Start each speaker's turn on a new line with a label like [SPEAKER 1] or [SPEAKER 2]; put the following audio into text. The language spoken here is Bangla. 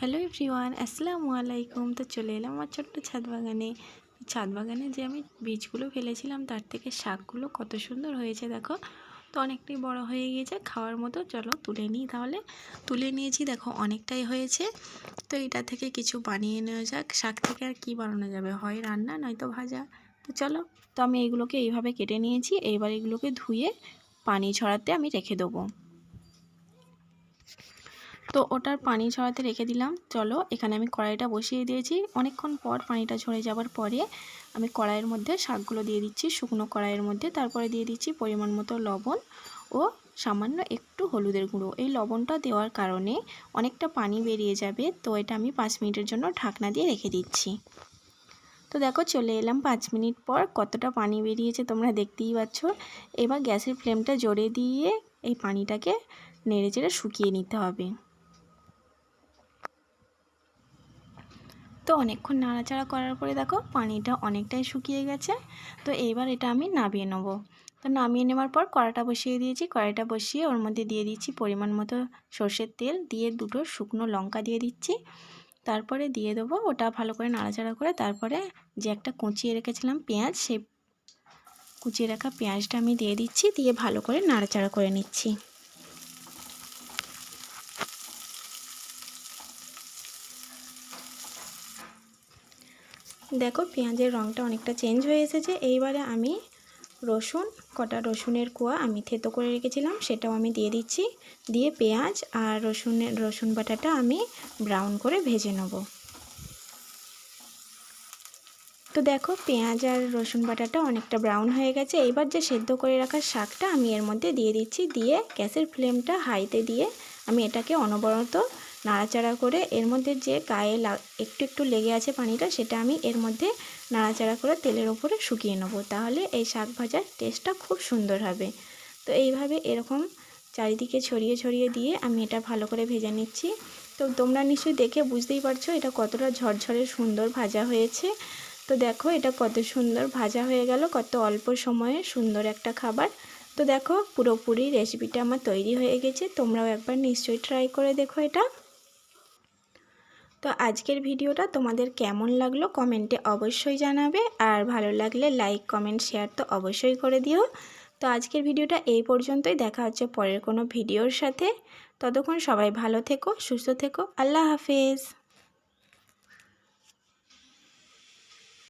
[SPEAKER 1] হ্যালো এভরিওয়ান, আসসালামু আলাইকুম। তো চলে এলাম আমার ছোট্ট ছাদ বাগানে। ছাদ বাগানে যে আমি বীজগুলো ফেলেছিলাম, তার থেকে শাকগুলো কত সুন্দর হয়েছে দেখো। তো অনেকটাই বড় হয়ে গিয়েছে, খাওয়ার মতো। চলো তুলে নিই তাহলে। তুলে নিয়েছি, দেখো অনেকটাই হয়েছে। তো এটা থেকে কিছু বানিয়ে নেওয়া যাক। শাক থেকে আর কি বানানো যাবে? হয় রান্না, নয়তো ভাজা। তো চলো, তো আমি এইগুলোকে এইভাবে কেটে নিয়েছি। এইবার এগুলোকে ধুয়ে পানি ছড়াতে আমি রেখে দেবো। তো ওটার পানি ছড়াতে রেখে দিলাম। চলো, এখানে আমি কড়াইটা বসিয়ে দিয়েছি। অনেকক্ষণ পর পানিটা ঝরে যাওয়ার পরে আমি কড়াইয়ের মধ্যে শাকগুলো দিয়ে দিচ্ছি, শুকনো কড়াইয়ের মধ্যে। তারপরে দিয়ে দিচ্ছি পরিমাণ মতো লবণ ও সামান্য একটু হলুদের গুঁড়ো। এই লবণটা দেওয়ার কারণে অনেকটা পানি বেরিয়ে যাবে, তো এটা আমি পাঁচ মিনিটের জন্য ঢাকনা দিয়ে রেখে দিচ্ছি। তো দেখো, চলে এলাম পাঁচ মিনিট পর কতটা পানি বেরিয়েছে তোমরা দেখতেই পাচ্ছ। এবার গ্যাসের ফ্লেমটা জোরে দিয়ে এই পানিটাকে নেড়ে চেড়ে শুকিয়ে নিতে হবে। তো অনেকক্ষণ নাড়াচাড়া করার পরে দেখো পানিটা অনেকটাই শুকিয়ে গেছে। তো এইবার এটা আমি নামিয়ে নেব। তো নামিয়ে নেওয়ার পর কড়াটা বসিয়ে দিয়েছি। কড়াইটা বসিয়ে ওর মধ্যে দিয়ে দিচ্ছি পরিমাণ মতো সর্ষের তেল। দিয়ে দুটো শুকনো লঙ্কা দিয়ে দিচ্ছি। তারপরে দিয়ে দেবো ওটা ভালো করে নাড়াচাড়া করে তারপরে যে একটা কুচিয়ে রেখেছিলাম পেঁয়াজ সেই কুচিয়ে রাখা পেঁয়াজটা আমি দিয়ে দিচ্ছি। দিয়ে ভালো করে নাড়াচাড়া করে নিচ্ছি। দেখো পেঁয়াজের রঙটা অনেকটা চেঞ্জ হয়ে এসেছে। এইবারে আমি রসুন, কটা রসুনের কোয়া আমি থেতো করে রেখেছিলাম, সেটাও আমি দিয়ে দিচ্ছি। দিয়ে পেঁয়াজ আর রসুনের রসুন বাটাটা আমি ব্রাউন করে ভেজে নেব। তো দেখো পেঁয়াজ আর রসুন বাটাটা অনেকটা ব্রাউন হয়ে গেছে। এইবার যে সেদ্ধ করে রাখা শাকটা আমি এর মধ্যে দিয়ে দিচ্ছি। দিয়ে গ্যাসের ফ্লেমটা হাইতে দিয়ে আমি এটাকে অনবরত নাড়াচাড়া করে এর মধ্যে যে গায়ে একটু একটু লেগে আছে পানিটা, সেটা আমি এর মধ্যে নাড়াচাড়া করে তেলের ওপরে শুকিয়ে নেব। তাহলে এই শাক ভাজার টেস্টটা খুব সুন্দর হবে। তো এইভাবে এরকম চারিদিকে ছড়িয়ে ছড়িয়ে দিয়ে আমি এটা ভালো করে ভেজে নিচ্ছি। তো তোমরা নিশ্চয়ই দেখে বুঝতেই পারছ, এটা কতটা ঝরঝরে সুন্দর ভাজা হয়েছে। তো দেখো, এটা কত সুন্দর ভাজা হয়ে গেল, কত অল্প সময়ে সুন্দর একটা খাবার। তো দেখো, পুরোপুরি রেসিপিটা আমার তৈরি হয়ে গেছে, তোমরাও একবার নিশ্চয়ই ট্রাই করে দেখো এটা। তো আজকের ভিডিওটা তোমাদের কেমন লাগল কমেন্টে অবশ্যই জানাবে আর ভালো লাগলে লাইক, কমেন্ট, শেয়ার তো অবশ্যই করে দিও। তো আজকের ভিডিওটা এই পর্যন্তই, দেখা হচ্ছে পরের কোনো ভিডিওর সাথে। ততক্ষণ সবাই ভালো থেকো, সুস্থ থেকো, আল্লাহ হাফেজ।